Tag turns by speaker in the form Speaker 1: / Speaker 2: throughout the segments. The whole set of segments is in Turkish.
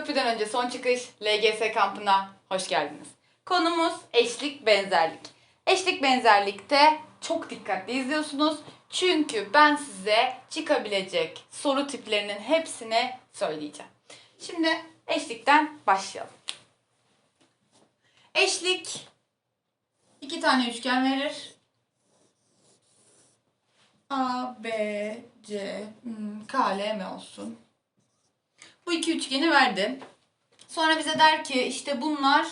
Speaker 1: Köprüden önce son çıkış LGS kampına hoş geldiniz. Konumuz eşlik benzerlik. Eşlik benzerlikte çok dikkatli izliyorsunuz. Çünkü ben size çıkabilecek soru tiplerinin hepsini söyleyeceğim. Şimdi eşlikten başlayalım. Eşlik iki tane üçgen verir. A, B, C, hmm, K, L, M olsun. Bu iki üçgeni verdi. Sonra bize der ki işte bunlar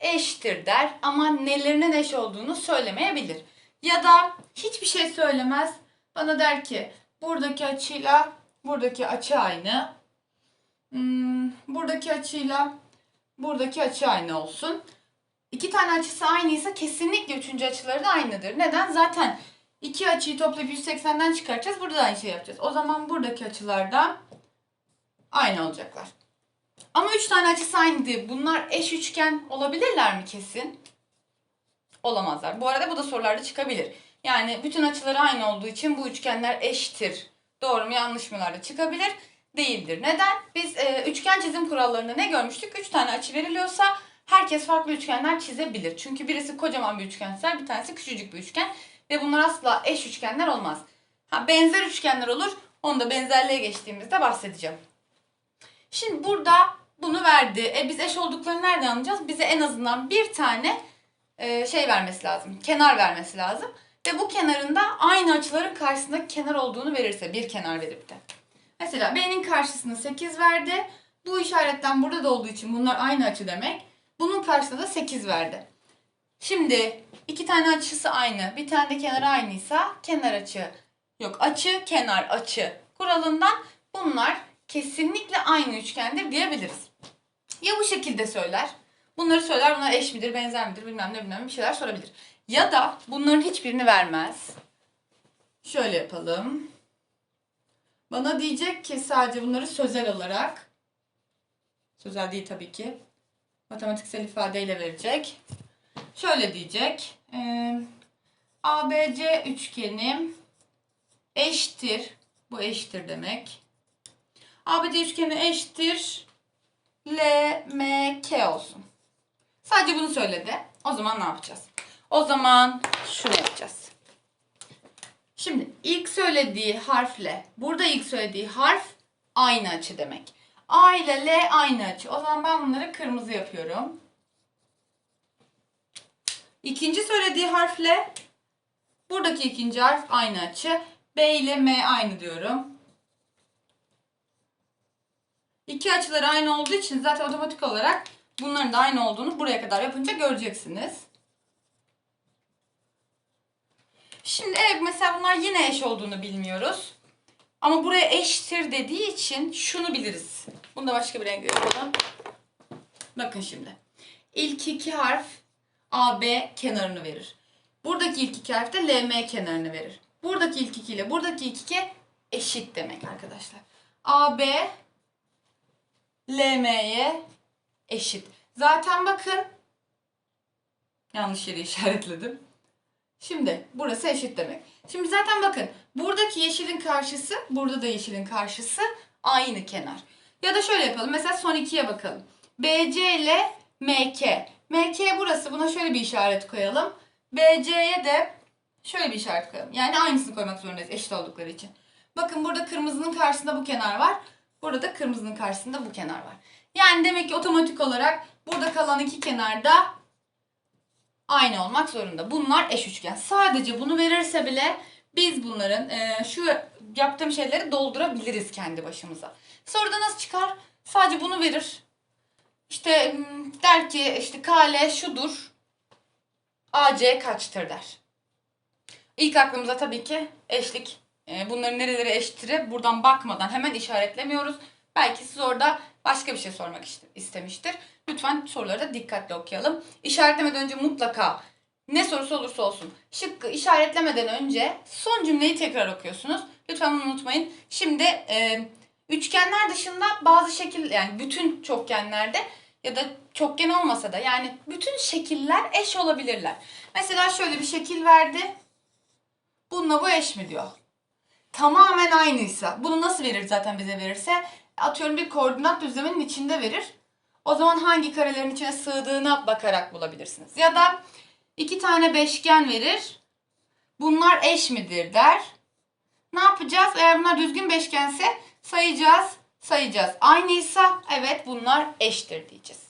Speaker 1: eştir der ama nelerinin eş olduğunu söylemeyebilir. Ya da hiçbir şey söylemez. Bana der ki buradaki açıyla buradaki açı aynı. Hmm, buradaki açıyla buradaki açı aynı olsun. İki tane açısı aynıysa kesinlikle üçüncü açıları da aynıdır. Neden? Zaten iki açıyı toplayıp 180'den çıkartacağız. Burada da aynı şey yapacağız. O zaman buradaki açılardan aynı olacaklar. Ama üç tane açısı aynı değil. Bunlar eş üçgen olabilirler mi kesin? Olamazlar. Bu arada bu da sorularda çıkabilir. Yani bütün açıları aynı olduğu için bu üçgenler eştir. Doğru mu yanlış mılar da çıkabilir. Değildir. Neden? Biz e, üçgen çizim kurallarında ne görmüştük? Üç tane açı veriliyorsa herkes farklı üçgenler çizebilir. Çünkü birisi kocaman bir üçgense bir tanesi küçücük bir üçgen. Ve bunlar asla eş üçgenler olmaz. Ha, benzer üçgenler olur. Onu da benzerliğe geçtiğimizde bahsedeceğim. Şimdi burada bunu verdi. E biz eş olduklarını nereden anlayacağız? Bize en azından bir tane e, şey vermesi lazım. Kenar vermesi lazım. Ve bu kenarında aynı açıların karşısındaki kenar olduğunu verirse bir kenar verip de. Mesela B'nin karşısına 8 verdi. Bu işaretten burada da olduğu için bunlar aynı açı demek. Bunun karşısında da 8 verdi. Şimdi iki tane açısı aynı. Bir tane de kenar aynıysa kenar açı yok açı kenar açı kuralından bunlar kesinlikle aynı üçgendir diyebiliriz. Ya bu şekilde söyler. Bunları söyler bunlar eş midir benzer midir bilmem ne bilmem bir şeyler sorabilir. Ya da bunların hiçbirini vermez. Şöyle yapalım. Bana diyecek ki sadece bunları sözel olarak sözel değil tabii ki matematiksel ifadeyle verecek. Şöyle diyecek. E, ABC üçgenim eşittir. Bu eşittir demek. ABC üçgeni eşittir. L, M, K olsun. Sadece bunu söyledi. O zaman ne yapacağız? O zaman şunu yapacağız. Şimdi ilk söylediği harfle burada ilk söylediği harf aynı açı demek. A ile L aynı açı. O zaman ben bunları kırmızı yapıyorum. İkinci söylediği harfle buradaki ikinci harf aynı açı. B ile M aynı diyorum. İki açıları aynı olduğu için zaten otomatik olarak bunların da aynı olduğunu buraya kadar yapınca göreceksiniz. Şimdi evet mesela bunlar yine eş olduğunu bilmiyoruz. Ama buraya eştir dediği için şunu biliriz. Bunu da başka bir renk yapalım. Bakın şimdi. İlk iki harf AB kenarını verir. Buradaki ilk iki harf de LM kenarını verir. Buradaki ilk iki ile buradaki ilk iki eşit demek arkadaşlar. AB LM'ye eşit. Zaten bakın yanlış yere işaretledim. Şimdi burası eşit demek. Şimdi zaten bakın buradaki yeşilin karşısı burada da yeşilin karşısı aynı kenar. Ya da şöyle yapalım. Mesela son ikiye bakalım. BC ile MK. MK burası. Buna şöyle bir işaret koyalım. BC'ye de şöyle bir işaret koyalım. Yani aynısını koymak zorundayız eşit oldukları için. Bakın burada kırmızının karşısında bu kenar var. Burada da kırmızının karşısında bu kenar var. Yani demek ki otomatik olarak burada kalan iki kenarda aynı olmak zorunda. Bunlar eş üçgen. Sadece bunu verirse bile biz bunların e, şu yaptığım şeyleri doldurabiliriz kendi başımıza. Soruda nasıl çıkar? Sadece bunu verir. İşte der ki işte KL şudur. AC kaçtır der. İlk aklımıza tabii ki eşlik. E, bunların nereleri eşittir buradan bakmadan hemen işaretlemiyoruz. Belki siz orada başka bir şey sormak ist- istemiştir. Lütfen soruları da dikkatli okuyalım. İşaretlemeden önce mutlaka ne sorusu olursa olsun şıkkı işaretlemeden önce son cümleyi tekrar okuyorsunuz. Lütfen unutmayın. Şimdi e, üçgenler dışında bazı şekil yani bütün çokgenlerde ya da çokgen olmasa da yani bütün şekiller eş olabilirler. Mesela şöyle bir şekil verdi. Bununla bu eş mi diyor. Tamamen aynıysa bunu nasıl verir zaten bize verirse atıyorum bir koordinat düzleminin içinde verir. O zaman hangi karelerin içine sığdığına bakarak bulabilirsiniz. Ya da iki tane beşgen verir. Bunlar eş midir der. Ne yapacağız? Eğer bunlar düzgün beşgense sayacağız, sayacağız. Aynıysa evet bunlar eştir diyeceğiz.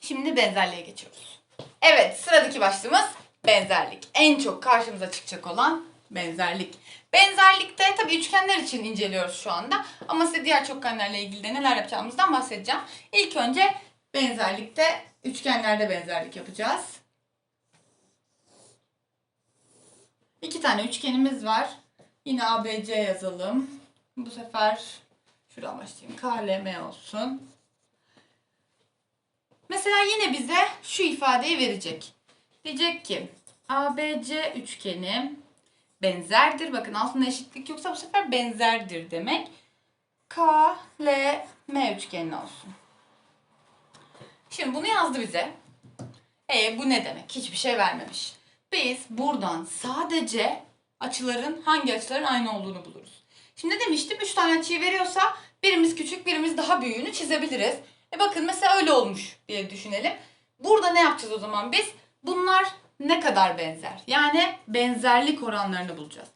Speaker 1: Şimdi benzerliğe geçiyoruz. Evet sıradaki başlığımız benzerlik. En çok karşımıza çıkacak olan benzerlik. Benzerlikte tabii üçgenler için inceliyoruz şu anda. Ama size diğer çokgenlerle ilgili de neler yapacağımızdan bahsedeceğim. İlk önce benzerlikte üçgenlerde benzerlik yapacağız. İki tane üçgenimiz var. Yine ABC yazalım. Bu sefer şuradan başlayayım. KLM olsun. Mesela yine bize şu ifadeyi verecek. Diyecek ki ABC üçgeni benzerdir. Bakın altında eşitlik yoksa bu sefer benzerdir demek. K, L, M üçgeni olsun. Şimdi bunu yazdı bize. E bu ne demek? Hiçbir şey vermemiş. Biz buradan sadece açıların hangi açıların aynı olduğunu buluruz. Şimdi demiştim? 3 tane açıyı veriyorsa birimiz küçük birimiz daha büyüğünü çizebiliriz. E bakın mesela öyle olmuş diye düşünelim. Burada ne yapacağız o zaman biz? Bunlar ne kadar benzer? Yani benzerlik oranlarını bulacağız.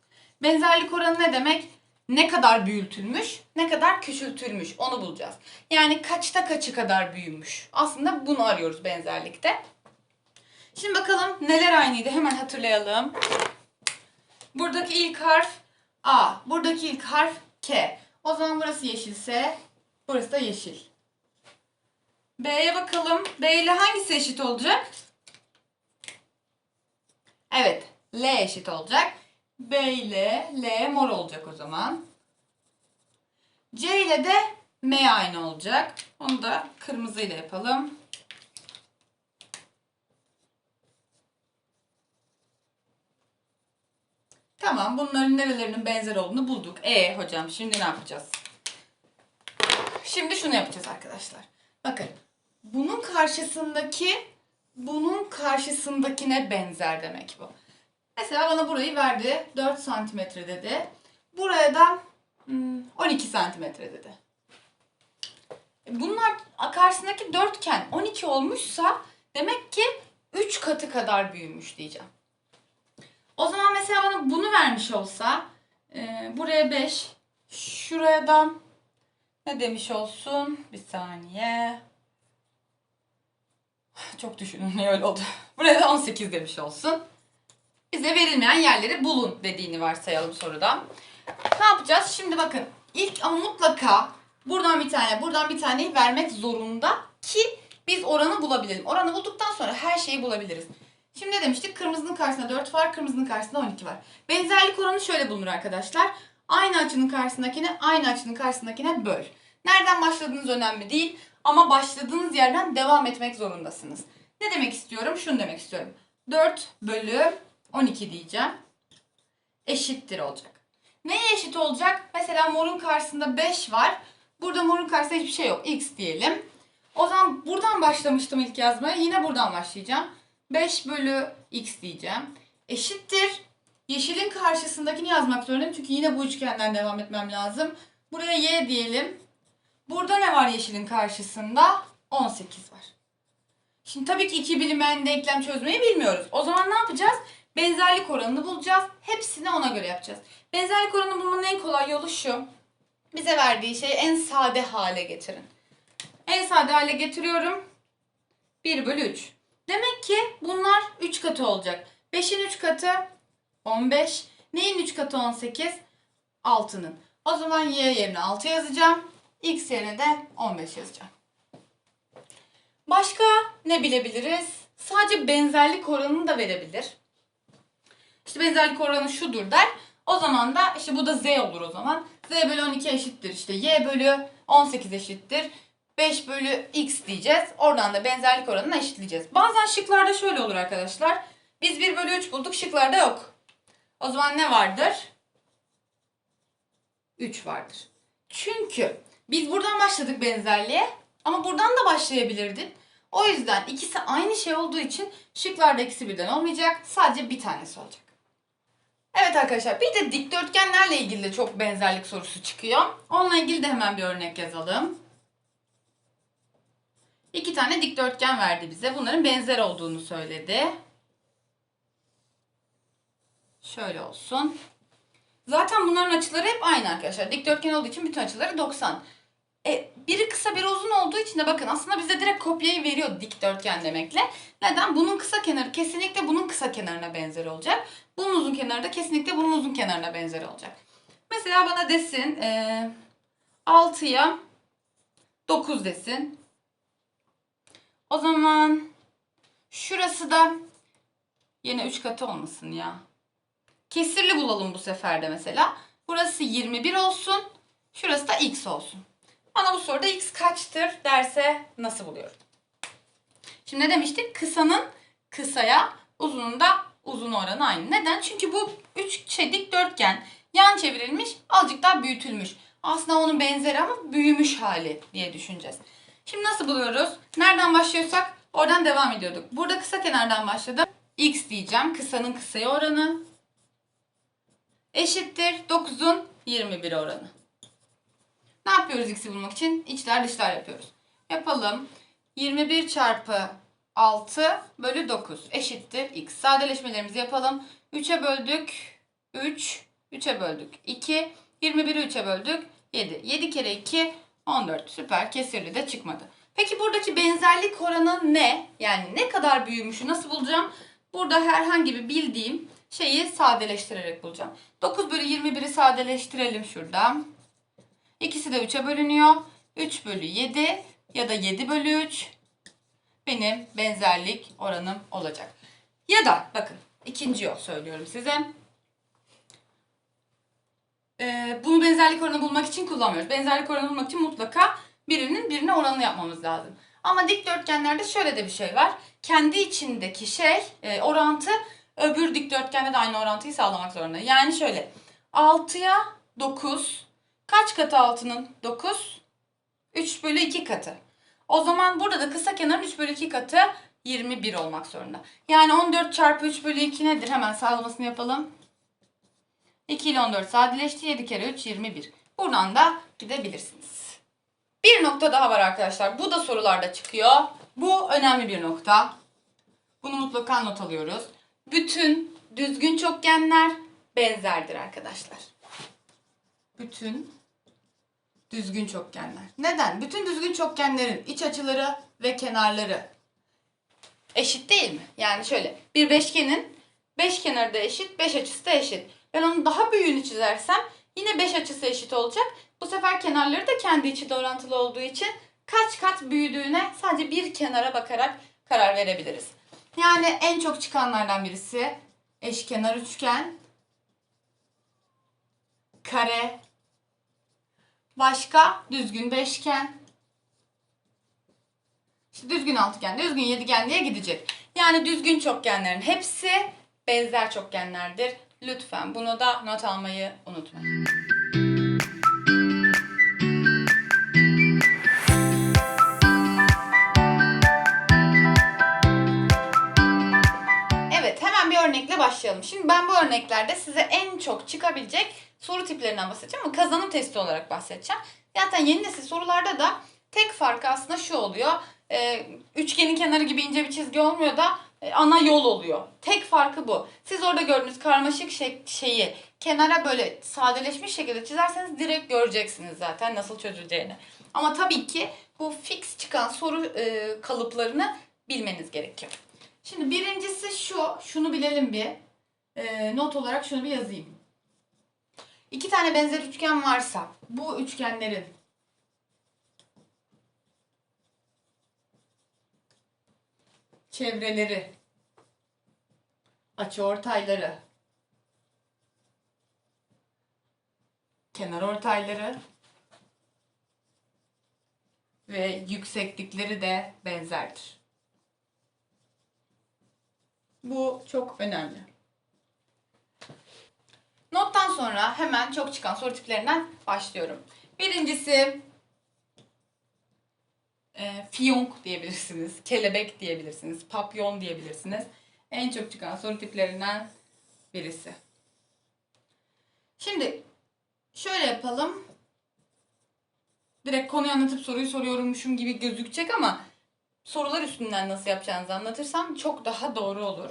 Speaker 1: Benzerlik oranı ne demek? Ne kadar büyütülmüş, ne kadar küçültülmüş onu bulacağız. Yani kaçta kaçı kadar büyümüş. Aslında bunu arıyoruz benzerlikte. Şimdi bakalım neler aynıydı hemen hatırlayalım. Buradaki ilk harf A, buradaki ilk harf K. O zaman burası yeşilse burası da yeşil. B'ye bakalım. B ile hangisi eşit olacak? Evet. L eşit olacak. B ile L mor olacak o zaman. C ile de M aynı olacak. Onu da kırmızı ile yapalım. Tamam bunların nerelerinin benzer olduğunu bulduk. E hocam şimdi ne yapacağız? Şimdi şunu yapacağız arkadaşlar. Bakın bunun karşısındaki bunun karşısındakine benzer demek bu. Mesela bana burayı verdi. 4 santimetre dedi. Buraya da hmm, 12 santimetre dedi. E, Bunlar karşısındaki dörtgen 12 olmuşsa demek ki 3 katı kadar büyümüş diyeceğim. O zaman mesela bana bunu vermiş olsa e, buraya 5 şuraya da ne demiş olsun? Bir saniye. Çok düşünün niye öyle oldu. Buraya da 18 demiş olsun. Bize verilmeyen yerleri bulun dediğini varsayalım soruda. Ne yapacağız? Şimdi bakın ilk ama mutlaka buradan bir tane buradan bir taneyi vermek zorunda ki biz oranı bulabilelim. Oranı bulduktan sonra her şeyi bulabiliriz. Şimdi ne demiştik? Kırmızının karşısında 4 var, kırmızının karşısında 12 var. Benzerlik oranı şöyle bulunur arkadaşlar. Aynı açının karşısındakine aynı açının karşısındakine böl. Nereden başladığınız önemli değil ama başladığınız yerden devam etmek zorundasınız. Ne demek istiyorum? Şunu demek istiyorum. 4 bölü 12 diyeceğim. Eşittir olacak. Neye eşit olacak? Mesela morun karşısında 5 var. Burada morun karşısında hiçbir şey yok. X diyelim. O zaman buradan başlamıştım ilk yazmaya. Yine buradan başlayacağım. 5 bölü x diyeceğim. Eşittir. Yeşilin karşısındakini yazmak zorundayım. Çünkü yine bu üçgenden devam etmem lazım. Buraya y diyelim. Burada ne var yeşilin karşısında? 18 var. Şimdi tabii ki iki bilinmeyen denklem çözmeyi bilmiyoruz. O zaman ne yapacağız? Benzerlik oranını bulacağız. Hepsini ona göre yapacağız. Benzerlik oranını bulmanın en kolay yolu şu. Bize verdiği şeyi en sade hale getirin. En sade hale getiriyorum. 1 bölü 3. Demek ki bunlar 3 katı olacak. 5'in 3 katı 15. Neyin 3 katı 18? 6'nın. O zaman y yerine 6 yazacağım. X yerine de 15 yazacağım. Başka ne bilebiliriz? Sadece benzerlik oranını da verebilir. İşte benzerlik oranı şudur der. O zaman da işte bu da z olur o zaman. z bölü 12 eşittir. İşte y bölü 18 eşittir. 5 bölü x diyeceğiz. Oradan da benzerlik oranını eşitleyeceğiz. Bazen şıklarda şöyle olur arkadaşlar. Biz 1 bölü 3 bulduk şıklarda yok. O zaman ne vardır? 3 vardır. Çünkü biz buradan başladık benzerliğe ama buradan da başlayabilirdin. O yüzden ikisi aynı şey olduğu için şıklarda ikisi birden olmayacak. Sadece bir tanesi olacak. Evet arkadaşlar bir de dikdörtgenlerle ilgili de çok benzerlik sorusu çıkıyor. Onunla ilgili de hemen bir örnek yazalım. İki tane dikdörtgen verdi bize. Bunların benzer olduğunu söyledi. Şöyle olsun. Zaten bunların açıları hep aynı arkadaşlar. Dikdörtgen olduğu için bütün açıları 90. Biri kısa biri uzun olduğu için de bakın aslında bize direkt kopyayı veriyor dikdörtgen demekle. Neden? Bunun kısa kenarı kesinlikle bunun kısa kenarına benzer olacak. Bunun uzun kenarı da kesinlikle bunun uzun kenarına benzer olacak. Mesela bana desin e, 6'ya 9 desin. O zaman şurası da yine 3 katı olmasın ya. Kesirli bulalım bu sefer de mesela. Burası 21 olsun. Şurası da x olsun. Bana bu soruda x kaçtır derse nasıl buluyorum? Şimdi ne demiştik? Kısanın kısaya, uzunun da uzun oranı aynı. Neden? Çünkü bu üç şey dikdörtgen yan çevrilmiş, azıcık daha büyütülmüş. Aslında onun benzeri ama büyümüş hali diye düşüneceğiz. Şimdi nasıl buluyoruz? Nereden başlıyorsak oradan devam ediyorduk. Burada kısa kenardan başladım. x diyeceğim. Kısanın kısaya oranı eşittir 9'un 21 oranı. Ne yapıyoruz x'i bulmak için? İçler dışlar yapıyoruz. Yapalım. 21 çarpı 6 bölü 9 eşittir x. Sadeleşmelerimizi yapalım. 3'e böldük 3. 3'e böldük 2. 21'i 3'e böldük 7. 7 kere 2 14. Süper. Kesirli de çıkmadı. Peki buradaki benzerlik oranı ne? Yani ne kadar büyümüşü nasıl bulacağım? Burada herhangi bir bildiğim şeyi sadeleştirerek bulacağım. 9 bölü 21'i sadeleştirelim şurada. İkisi de 3'e bölünüyor. 3 bölü 7 ya da 7 bölü 3 benim benzerlik oranım olacak. Ya da bakın ikinci yol söylüyorum size. Ee, bunu benzerlik oranı bulmak için kullanmıyoruz. Benzerlik oranı bulmak için mutlaka birinin birine oranını yapmamız lazım. Ama dikdörtgenlerde şöyle de bir şey var. Kendi içindeki şey e, orantı öbür dikdörtgende de aynı orantıyı sağlamak zorunda. Yani şöyle 6'ya 9 kaç katı 6'nın? 9 3 bölü 2 katı. O zaman burada da kısa kenarın 3 bölü 2 katı 21 olmak zorunda. Yani 14 çarpı 3 bölü 2 nedir? Hemen sağlamasını yapalım. 2 ile 14 sadeleşti. 7 kere 3 21. Buradan da gidebilirsiniz. Bir nokta daha var arkadaşlar. Bu da sorularda çıkıyor. Bu önemli bir nokta. Bunu mutlaka not alıyoruz. Bütün düzgün çokgenler benzerdir arkadaşlar. Bütün düzgün çokgenler. Neden? Bütün düzgün çokgenlerin iç açıları ve kenarları eşit değil mi? Yani şöyle bir beşgenin beş kenarı da eşit, beş açısı da eşit. Ben onun daha büyüğünü çizersem yine beş açısı eşit olacak. Bu sefer kenarları da kendi içi de orantılı olduğu için kaç kat büyüdüğüne sadece bir kenara bakarak karar verebiliriz. Yani en çok çıkanlardan birisi eşkenar üçgen, kare, başka düzgün beşgen, işte düzgün altıgen, düzgün yedigen diye gidecek. Yani düzgün çokgenlerin hepsi benzer çokgenlerdir. Lütfen bunu da not almayı unutmayın. Evet hemen bir örnekle başlayalım. Şimdi ben bu örneklerde size en çok çıkabilecek soru tiplerinden bahsedeceğim ama kazanım testi olarak bahsedeceğim. Zaten yeni nesil sorularda da tek farkı aslında şu oluyor. Ee, üçgenin kenarı gibi ince bir çizgi olmuyor da e, ana yol oluyor. Tek farkı bu. Siz orada gördüğünüz karmaşık şey, şeyi kenara böyle sadeleşmiş şekilde çizerseniz direkt göreceksiniz zaten nasıl çözüleceğini. Ama tabii ki bu fix çıkan soru e, kalıplarını bilmeniz gerekiyor. Şimdi birincisi şu, şunu bilelim bir. E, not olarak şunu bir yazayım. İki tane benzer üçgen varsa bu üçgenlerin çevreleri, açıortayları, kenar ortayları ve yükseklikleri de benzerdir. Bu çok önemli. Nottan sonra hemen çok çıkan soru tiplerinden başlıyorum. Birincisi e, fiyonk diyebilirsiniz, kelebek diyebilirsiniz, papyon diyebilirsiniz. En çok çıkan soru tiplerinden birisi. Şimdi şöyle yapalım. Direkt konuyu anlatıp soruyu soruyormuşum gibi gözükecek ama sorular üstünden nasıl yapacağınızı anlatırsam çok daha doğru olur.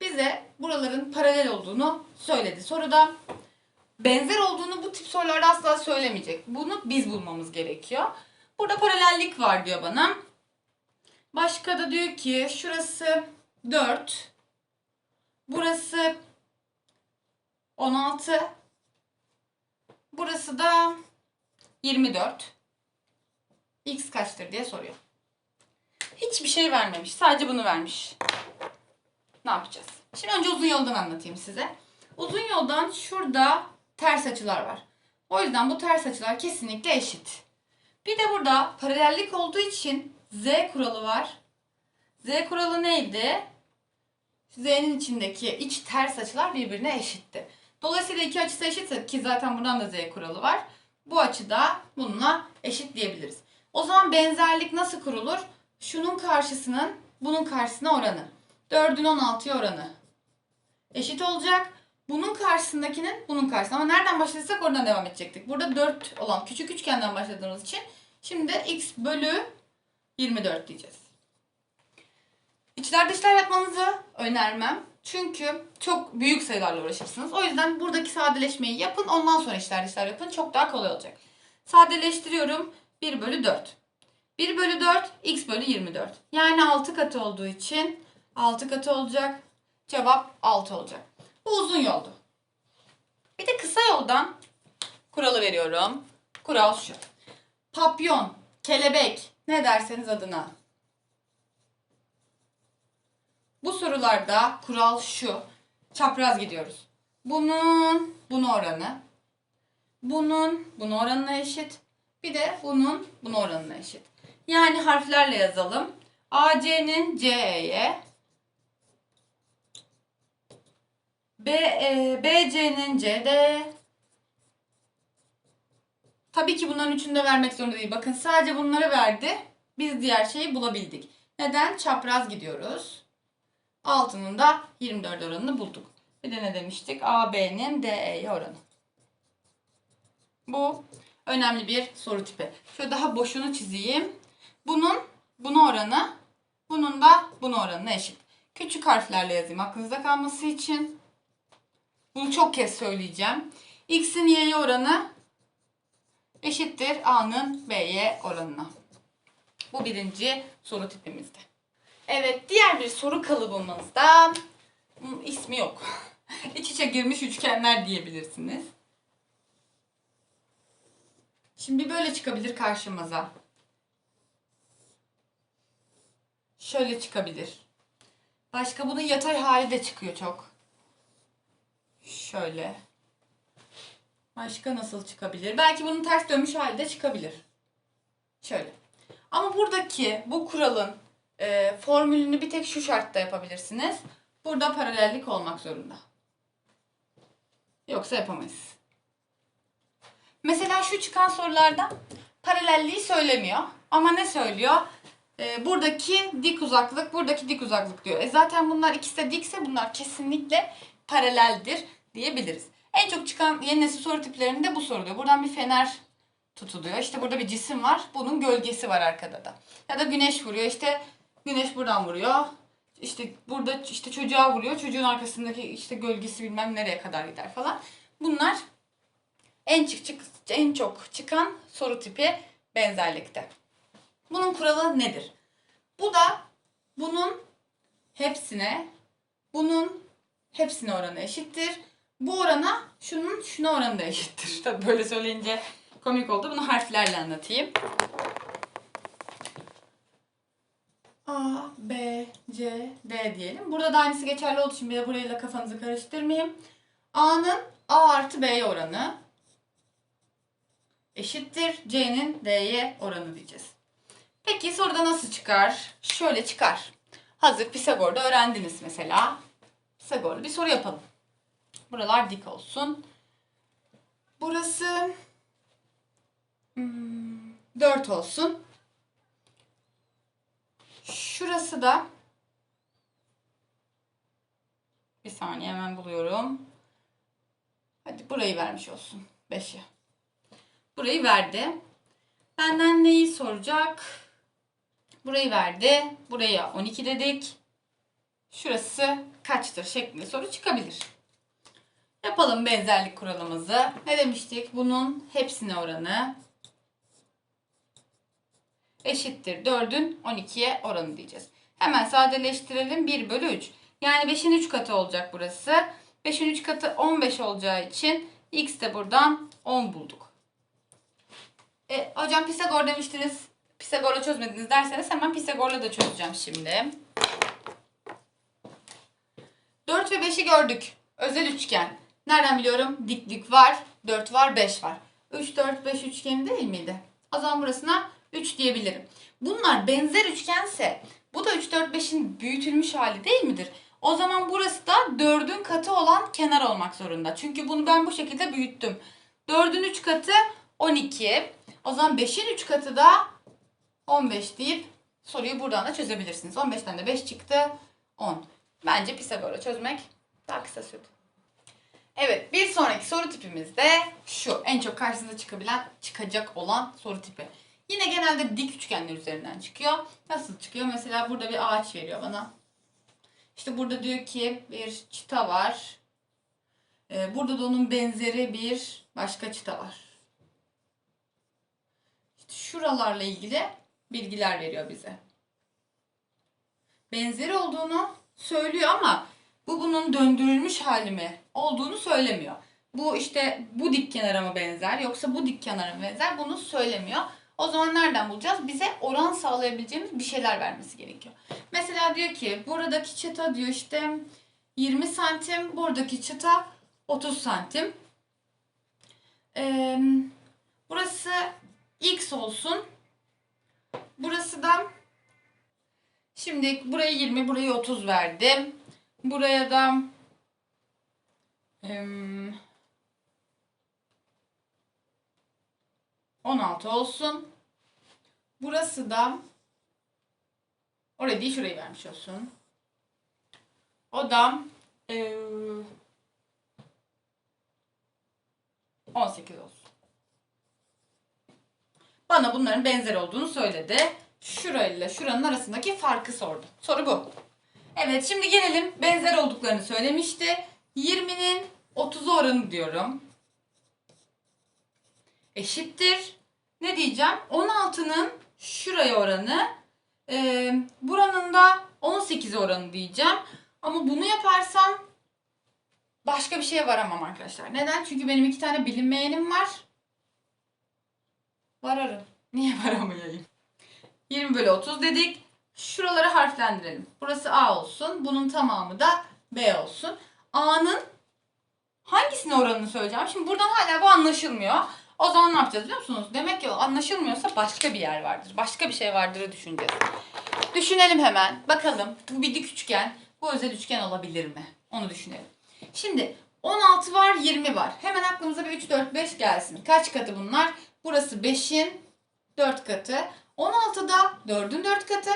Speaker 1: Bize buraların paralel olduğunu söyledi. Soruda benzer olduğunu bu tip sorularda asla söylemeyecek. Bunu biz bulmamız gerekiyor. Burada paralellik var diyor bana. Başka da diyor ki şurası 4. Burası 16. Burası da 24. X kaçtır diye soruyor. Hiçbir şey vermemiş. Sadece bunu vermiş. Ne yapacağız? Şimdi önce uzun yoldan anlatayım size. Uzun yoldan şurada ters açılar var. O yüzden bu ters açılar kesinlikle eşit. Bir de burada paralellik olduğu için Z kuralı var. Z kuralı neydi? Z'nin içindeki iç ters açılar birbirine eşitti. Dolayısıyla iki açısı eşitse ki zaten buradan da Z kuralı var. Bu açıda bununla eşit diyebiliriz. O zaman benzerlik nasıl kurulur? Şunun karşısının bunun karşısına oranı. 4'ün 16'ya oranı. Eşit olacak. Bunun karşısındakinin bunun karşısına. Ama nereden başladıysak oradan devam edecektik. Burada 4 olan küçük üçgenden başladığımız için şimdi x bölü 24 diyeceğiz. İçler dışlar yapmanızı önermem. Çünkü çok büyük sayılarla uğraşırsınız. O yüzden buradaki sadeleşmeyi yapın. Ondan sonra içler dışlar yapın. Çok daha kolay olacak. Sadeleştiriyorum. 1 bölü 4. 1 bölü 4 x bölü 24. Yani 6 katı olduğu için 6 katı olacak. Cevap 6 olacak. Bu uzun yoldu. Bir de kısa yoldan kuralı veriyorum. Kural şu. Papyon, kelebek ne derseniz adına. Bu sorularda kural şu. Çapraz gidiyoruz. Bunun bunu oranı. Bunun bunu oranına eşit. Bir de bunun bunu oranına eşit. Yani harflerle yazalım. AC'nin CE'ye B, e, BC'nin CD Tabii ki bunların üçünü de vermek zorunda değil. Bakın sadece bunları verdi. Biz diğer şeyi bulabildik. Neden? Çapraz gidiyoruz. Altının da 24 oranını bulduk. Bir de ne demiştik? AB'nin DE'ye oranı. Bu önemli bir soru tipi. Şöyle daha boşunu çizeyim. Bunun bunu oranı, bunun da bunu oranına eşit. Küçük harflerle yazayım aklınızda kalması için. Bunu çok kez söyleyeceğim. X'in Y'ye oranı eşittir A'nın B'ye oranına. Bu birinci soru tipimizde. Evet diğer bir soru kalıbımızda hmm, ismi yok. İç içe girmiş üçgenler diyebilirsiniz. Şimdi böyle çıkabilir karşımıza. Şöyle çıkabilir. Başka bunun yatay hali de çıkıyor çok. Şöyle. Başka nasıl çıkabilir? Belki bunun ters dönmüş hali de çıkabilir. Şöyle. Ama buradaki bu kuralın e, formülünü bir tek şu şartta yapabilirsiniz. Burada paralellik olmak zorunda. Yoksa yapamayız. Mesela şu çıkan sorularda paralelliği söylemiyor. Ama ne söylüyor? Ee, buradaki dik uzaklık, buradaki dik uzaklık diyor. E zaten bunlar ikisi de dikse bunlar kesinlikle paraleldir diyebiliriz. En çok çıkan yeni nesil soru tiplerinde bu soruluyor. Buradan bir fener tutuluyor. İşte burada bir cisim var. Bunun gölgesi var arkada da. Ya da güneş vuruyor. İşte güneş buradan vuruyor. İşte burada işte çocuğa vuruyor. Çocuğun arkasındaki işte gölgesi bilmem nereye kadar gider falan. Bunlar en çık, çık en çok çıkan soru tipi benzerlikte. Bunun kuralı nedir? Bu da bunun hepsine bunun hepsine oranı eşittir. Bu orana şunun şuna oranı da eşittir. Tabii böyle söyleyince komik oldu. Bunu harflerle anlatayım. A, B, C, D diyelim. Burada da aynısı geçerli olduğu için bir de burayla kafanızı karıştırmayayım. A'nın A artı B'ye oranı eşittir. C'nin D'ye oranı diyeceğiz. Peki soruda nasıl çıkar? Şöyle çıkar. Hazır Pisagor'da öğrendiniz mesela. Pisagor'da bir soru yapalım. Buralar dik olsun. Burası hmm, 4 olsun. Şurası da bir saniye hemen buluyorum. Hadi burayı vermiş olsun. 5'i. Burayı verdi. Benden neyi soracak? Burayı verdi. Buraya 12 dedik. Şurası kaçtır şeklinde soru çıkabilir. Yapalım benzerlik kuralımızı. Ne demiştik? Bunun hepsine oranı eşittir 4'ün 12'ye oranı diyeceğiz. Hemen sadeleştirelim 1 bölü 3. Yani 5'in 3 katı olacak burası. 5'in 3 katı 15 olacağı için x de buradan 10 bulduk. E, hocam Pisagor demiştiniz. Pisagor'la çözmediniz derseniz hemen Pisagor'la da çözeceğim şimdi. 4 ve 5'i gördük. Özel üçgen. Nereden biliyorum? Diklik var, 4 var, 5 var. 3, 4, 5 üçgeni değil miydi? O zaman burasına 3 diyebilirim. Bunlar benzer üçgense bu da 3, 4, 5'in büyütülmüş hali değil midir? O zaman burası da 4'ün katı olan kenar olmak zorunda. Çünkü bunu ben bu şekilde büyüttüm. 4'ün 3 katı 12. O zaman 5'in 3 katı da 15 deyip soruyu buradan da çözebilirsiniz. 15'ten de 5 çıktı. 10. Bence Pisagor'a çözmek daha kısa sürdü. Evet bir sonraki soru tipimiz de şu. En çok karşınıza çıkabilen, çıkacak olan soru tipi. Yine genelde dik üçgenler üzerinden çıkıyor. Nasıl çıkıyor? Mesela burada bir ağaç veriyor bana. İşte burada diyor ki bir çıta var. Ee, burada da onun benzeri bir başka çıta var. İşte şuralarla ilgili bilgiler veriyor bize. Benzeri olduğunu söylüyor ama bu bunun döndürülmüş hali mi olduğunu söylemiyor. Bu işte bu dik kenara mı benzer yoksa bu dik kenara mı benzer bunu söylemiyor. O zaman nereden bulacağız? Bize oran sağlayabileceğimiz bir şeyler vermesi gerekiyor. Mesela diyor ki buradaki çıta diyor işte 20 santim, buradaki çıta 30 santim. Ee, burası x olsun. Burası da şimdi burayı 20, burayı 30 verdim. Buraya da em, 16 olsun. Burası da oraya değil şurayı vermiş olsun. O da e, 18 olsun. Bana bunların benzer olduğunu söyledi. Şurayla şuranın arasındaki farkı sordu. Soru bu. Evet şimdi gelelim benzer olduklarını söylemişti. 20'nin 30'u oranı diyorum. Eşittir. Ne diyeceğim? 16'nın şuraya oranı. E, buranın da 18 oranı diyeceğim. Ama bunu yaparsam başka bir şeye varamam arkadaşlar. Neden? Çünkü benim iki tane bilinmeyenim var. Vararım. Niye varamayayım? 20 bölü 30 dedik. Şuraları harflendirelim. Burası A olsun. Bunun tamamı da B olsun. A'nın hangisine oranını söyleyeceğim. Şimdi buradan hala bu anlaşılmıyor. O zaman ne yapacağız biliyor musunuz? Demek ki anlaşılmıyorsa başka bir yer vardır. Başka bir şey vardırı düşüneceğiz. Düşünelim hemen. Bakalım bu bir dik üçgen. Bu özel üçgen olabilir mi? Onu düşünelim. Şimdi 16 var 20 var. Hemen aklımıza bir 3, 4, 5 gelsin. Kaç katı bunlar? Burası 5'in 4 katı. 16 da 4'ün 4 katı.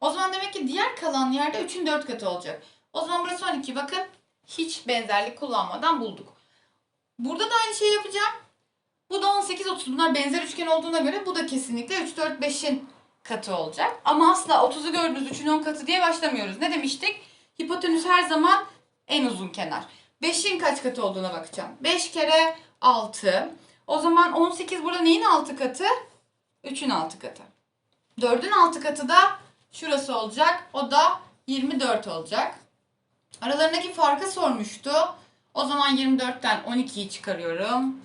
Speaker 1: O zaman demek ki diğer kalan yerde 3'ün 4 katı olacak. O zaman burası 12 bakın. Hiç benzerlik kullanmadan bulduk. Burada da aynı şeyi yapacağım. Bu da 18, 30. Bunlar benzer üçgen olduğuna göre bu da kesinlikle 3, 4, 5'in katı olacak. Ama asla 30'u gördünüz 3'ün 10 katı diye başlamıyoruz. Ne demiştik? Hipotenüs her zaman en uzun kenar. 5'in kaç katı olduğuna bakacağım. 5 kere 6. O zaman 18 burada neyin 6 katı? 3'ün 6 katı. 4'ün 6 katı da şurası olacak. O da 24 olacak. Aralarındaki farkı sormuştu. O zaman 24'ten 12'yi çıkarıyorum.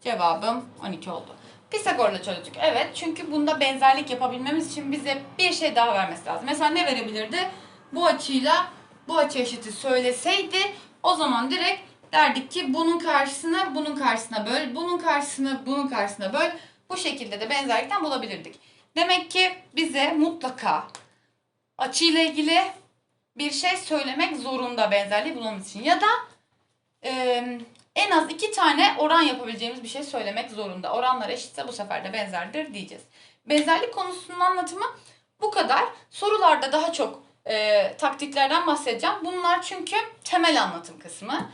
Speaker 1: Cevabım 12 oldu. Pisagor'la çözdük. Evet çünkü bunda benzerlik yapabilmemiz için bize bir şey daha vermesi lazım. Mesela ne verebilirdi? Bu açıyla bu açı eşiti söyleseydi o zaman direkt derdik ki bunun karşısına bunun karşısına böl, bunun karşısına bunun karşısına böl. Bu şekilde de benzerlikten bulabilirdik. Demek ki bize mutlaka açıyla ilgili bir şey söylemek zorunda benzerliği bulmamız için. Ya da e, en az iki tane oran yapabileceğimiz bir şey söylemek zorunda. Oranlar eşitse bu sefer de benzerdir diyeceğiz. Benzerlik konusunun anlatımı bu kadar. Sorularda daha çok e, taktiklerden bahsedeceğim. Bunlar çünkü temel anlatım kısmı.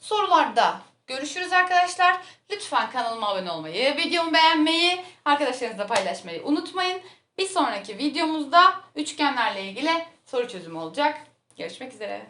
Speaker 1: sorularda görüşürüz arkadaşlar. Lütfen kanalıma abone olmayı, videomu beğenmeyi, arkadaşlarınızla paylaşmayı unutmayın. Bir sonraki videomuzda üçgenlerle ilgili soru çözümü olacak. Görüşmek üzere.